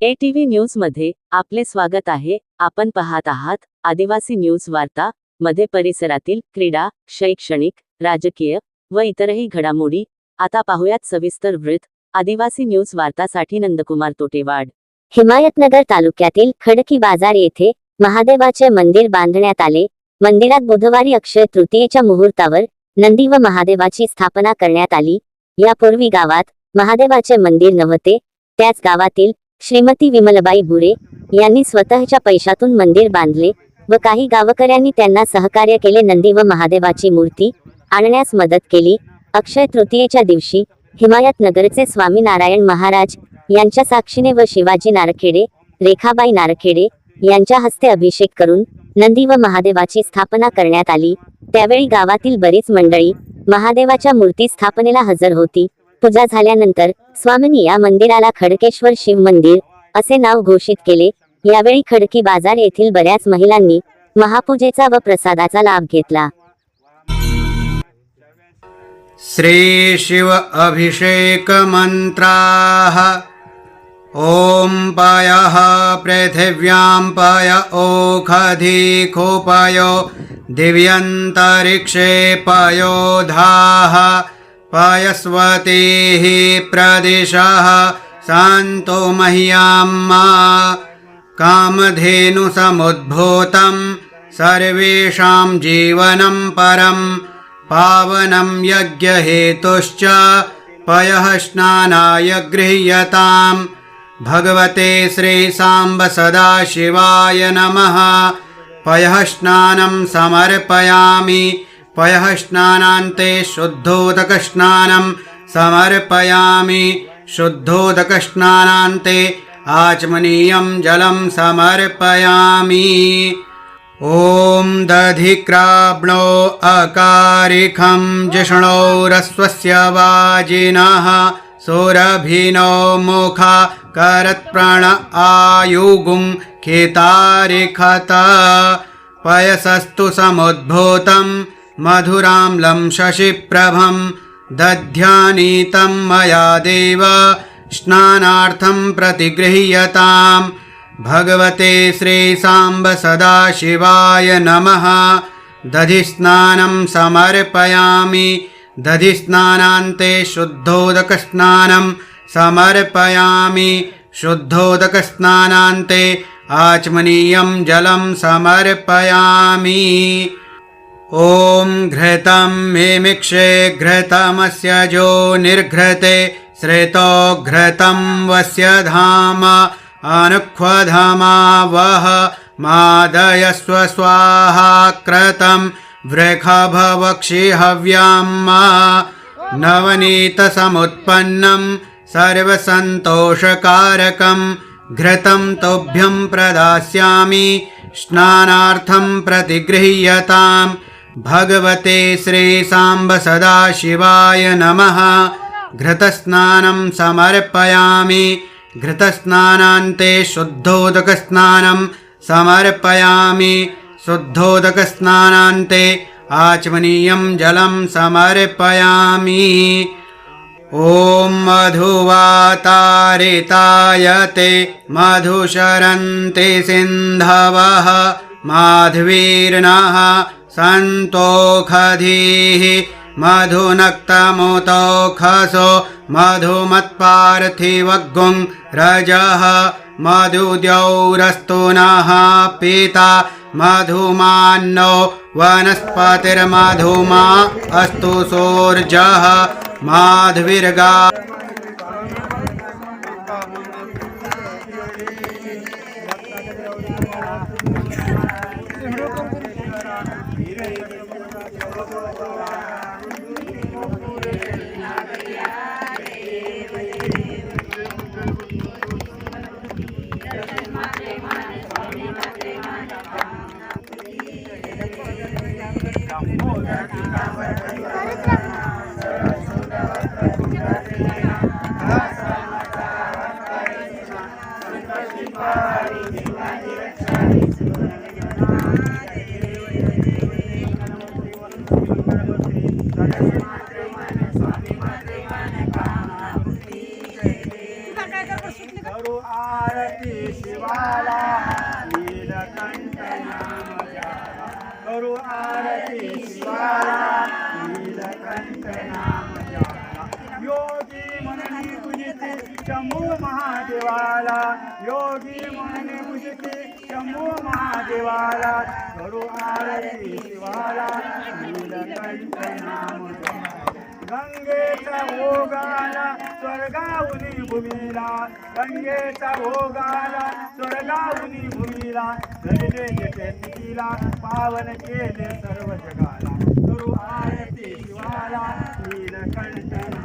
ATV न्यूजमध्ये आपले स्वागत आहे. आपण पाहत आहात आदिवासी न्यूज वार्ता मध्ये परिसरातील क्रीडा शैक्षणिक राजकीय व इतरही घडामोडी. आता पाहुयात सविस्तर वृत्त. आदिवासी न्यूज वार्तासाठी नंदकुमार तोटेवाड. हिमायतनगर तालुक्यातील खडकी बाजार येथे महादेवाचे मंदिर बांधण्यात आले. मंदिरात बुधवारी अक्षय तृतीयेच्या मुहूर्तावर नंदी व महादेवाची स्थापना करण्यात आली. यापूर्वी गावात महादेवाचे मंदिर नव्हते. त्याच गावातील श्रीमती विमलबाई बुरे यांनी स्वतःच्या पैशातून मंदिर बांधले व काही गावकऱ्यांनी त्यांना सहकार्य केले. नंदी व महादेवाची मूर्ती आणण्यास मदत केली. अक्षय तृतीयेच्या दिवशी हिमायत नगरचे स्वामीनारायण महाराज यांच्या साक्षीने व शिवाजी नारखेडे रेखाबाई नारखेडे यांच्या हस्ते अभिषेक करून नंदी व महादेवाची स्थापना करण्यात आली. त्यावेळी गावातील बरीच मंडळी महादेवाच्या मूर्ती स्थापनेला हजर होती. पूजा झाल्यानंतर स्वामींनी या मंदिराला खडकेश्वर शिव मंदिर असे नाव घोषित केले. यावेळी खडकी बाजार येथील बऱ्याच महिलांनी महापूजेचा व प्रसादाचा लाभ घेतला. श्री शिव अभिषेक मंत्राः. ॐ पयः पृथिव्यां पय ओखधिकोपयो दिव्यन्तरिक्षे पयोधाः. पयस्वतीः प्रदिशः मह्यां मा कामधेनुसमुद्भूतं सर्वेषां जीवनं परम् पावनं यज्ञहेतुश्च पयः स्नानाय गृह्यताम् भगवते श्रीसाम्ब सदाशिवाय नमः। पयः स्नानं समर्पयामि पयः स्नानान्ते शुद्धोदकस्नानं समर्पयामि। शुद्धोदकस्नानान्ते आचमनीयं जलं समर्पयामि। ॐ दधिक्राब्णो अकारिखं जिष्णोरस्वस्य वाजिनः सुरभिनो मुखा करत्प्रण आयुगुं खेतारिखत। पयसस्तु समुद्भूतं मधुराम्लं शशिप्रभं दध्यानीतं मया देव स्नानार्थं प्रतिगृह्यताम् भगवते श्रीसाम्ब सदाशिवाय नमः। दधिस्नानं समर्पयामि। दधिस्नानान्ते शुद्धोदकस्नानं समर्पयामि। शुद्धोदकस्नानान्ते आचमनीयं जलं समर्पयामि ॐ घृतं मिमिक्षे घृतमस्य जो निर्घृते श्रेतो घृतं वस्य धाम अनुक्वधमा वः मादयस्व स्वाहा कृतं वृखभवक्षि हव्यां मा। नवनीतसमुत्पन्नं सर्वसन्तोषकारकं घृतं तुभ्यं प्रदास्यामि स्नानार्थं प्रतिगृह्यताम्। भगवते श्रीसाम्ब सदाशिवाय नमः। घृतस्नानं समर्पयामि। घृतस्नानान्ते शुद्धोदकस्नानं समर्पयामि। शुद्धोदकस्नानान्ते आचमनीयं जलं समर्पयामि। ॐ मधुवातारितायते मधुशरन्ति सिन्धवः माध्वीर्नः सन्तोखधीः मधुनक्तमुतोखसो मधुमत्पार्थिवग्गुं रजः मधुद्यौरस्तु नः पिता मधुमान्नो वनस्पतिर्मधुमा अस्तु सोर्जः माध्विर्गा Guru Arati Shivala, Nila Kanta Namajara, Guru Arati महादेवाला. योगी मन मुजती शंभू महादेवाला. करू आरती शिवाला. नीलकंठ नाम गंगेचा भोगाला स्वर्गाहुनी भूमीला. गंगेचा भोगाला स्वर्गाहुनी भूमीला. धरले जेथे पावन केले सर्व जगाला. करू आरती शिवाला नीलकंठ